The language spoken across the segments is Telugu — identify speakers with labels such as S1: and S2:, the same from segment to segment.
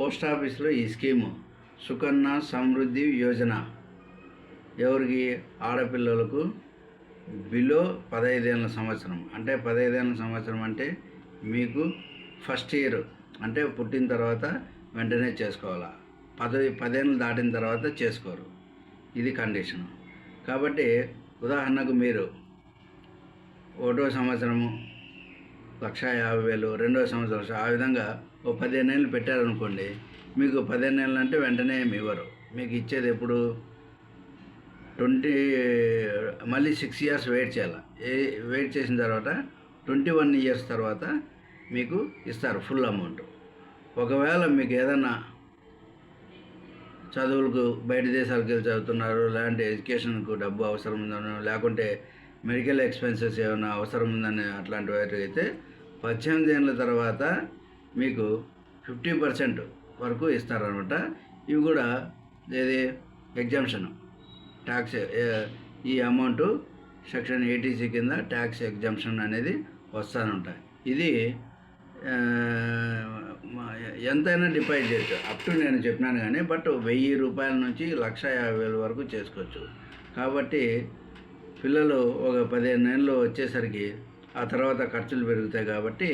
S1: పోస్ట్ ఆఫీస్లో ఈ స్కీము. సుకన్య సమృద్ధి యోజన. ఎవరికి? ఆడపిల్లలకు బిలో పదహైదేళ్ళ సంవత్సరం. అంటే పదహైదేళ్ళ సంవత్సరం అంటే మీకు ఫస్ట్ ఇయర్. అంటే పుట్టిన తర్వాత వెంటనే చేసుకోవాలా. పదవి పదేళ్ళు దాటిన తర్వాత చేసుకోరు. ఇది కండిషన్. కాబట్టి ఉదాహరణకు మీరు ఒకటో సంవత్సరము లక్ష యాభై వేలు రెండో సంవత్సరం లక్ష, ఆ విధంగా ఓ పదిహేను నెలలు పెట్టారనుకోండి మీకు పదిహేను నెలలు అంటే వెంటనే ఏమి ఇవ్వరు. మీకు ఇచ్చేది ఎప్పుడు? ట్వంటీ మళ్ళీ సిక్స్ ఇయర్స్ వెయిట్ చేయాలి. ఏ వెయిట్ చేసిన తర్వాత ట్వంటీ వన్ ఇయర్స్ తర్వాత మీకు ఇస్తారు ఫుల్ అమౌంట్. ఒకవేళ మీకు ఏదన్నా చదువులకు బయట దేశాలకు వెళ్ళి చదువుతున్నారు లేదంటే ఎడ్యుకేషన్కు డబ్బు అవసరం ఉందనో లేకుంటే మెడికల్ ఎక్స్పెన్సెస్ ఏమైనా అవసరం ఉందని అట్లాంటి వాటి అయితే పద్దెనిమిది ఏళ్ళ తర్వాత మీకు ఫిఫ్టీ పర్సెంట్ వరకు ఇస్తారనమాట ఇవి కూడా ఏది? ఎగ్జామ్షన్. ట్యాక్స్ ఈ అమౌంట్ సెక్షన్ ఏటీసీ కింద ట్యాక్స్ ఎగ్జామ్షన్ అనేది వస్తానుంటాయి ఇది ఎంతైనా డిపాజిట్ చేయొచ్చు. అప్ టు నేను చెప్పినాను కానీ బట్ వెయ్యి రూపాయల నుంచి లక్ష యాభై వేల వరకు చేసుకోవచ్చు. కాబట్టి పిల్లలు ఒక పదిహేను ఏళ్ళు వచ్చేసరికి ఆ తర్వాత ఖర్చులు పెరుగుతాయి కాబట్టి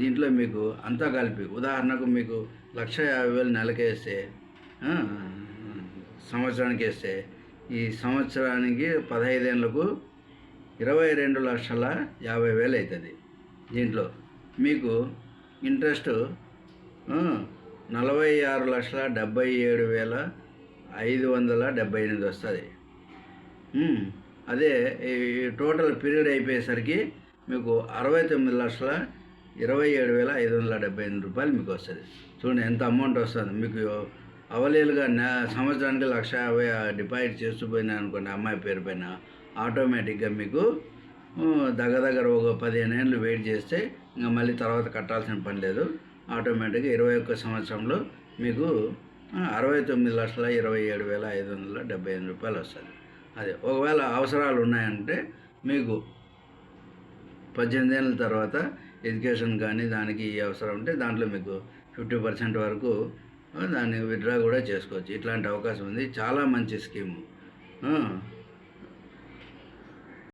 S1: దీంట్లో మీకు అంతా కలిపి ఉదాహరణకు మీకు లక్ష యాభై వేలు నెలకేస్తే సంవత్సరానికి వేస్తే ఈ సంవత్సరానికి పదహైదేళ్ళకు ఇరవై రెండు లక్షల యాభై వేలు అవుతుంది దీంట్లో. మీకు ఇంట్రెస్ట్ నలభై ఆరు లక్షల డెబ్బై ఏడు వేల ఐదు వందల డెబ్బై ఎనిమిది వస్తుంది. అదే ఈ టోటల్ పీరియడ్ అయిపోయేసరికి మీకు అరవై తొమ్మిది లక్షల ఇరవై ఏడు వేల ఐదు వందల డెబ్బై ఎనిమిది రూపాయలు మీకు వస్తుంది. చూడండి ఎంత అమౌంట్ వస్తుంది. మీకు అవలీలుగా నె సంవత్సరానికి లక్ష యాభై డిపాజిట్ చేస్తూ పోయినా అనుకోండి అమ్మాయి పేరు పైన ఆటోమేటిక్గా మీకు దగ్గర దగ్గర ఒక పదిహేను ఏళ్ళు వెయిట్ చేస్తే ఇంకా మళ్ళీ తర్వాత కట్టాల్సిన పని లేదు. ఆటోమేటిక్గా ఇరవై ఒక్క సంవత్సరంలో మీకు అరవై తొమ్మిది లక్షల ఇరవై ఏడు వేల ఐదు వందల డెబ్బై ఎనిమిది రూపాయలు వస్తుంది. అదే ఒకవేళ అవసరాలు ఉన్నాయంటే మీకు పద్దెనిమిది ఏళ్ళ తర్వాత ఎడ్యుకేషన్ కానీ దానికి ఈ అవసరం ఉంటే దాంట్లో మీకు ఫిఫ్టీ పర్సెంట్ వరకు దాన్ని విత్డ్రా కూడా చేసుకోవచ్చు. ఇట్లాంటి అవకాశం ఉంది. చాలా మంచి స్కీము.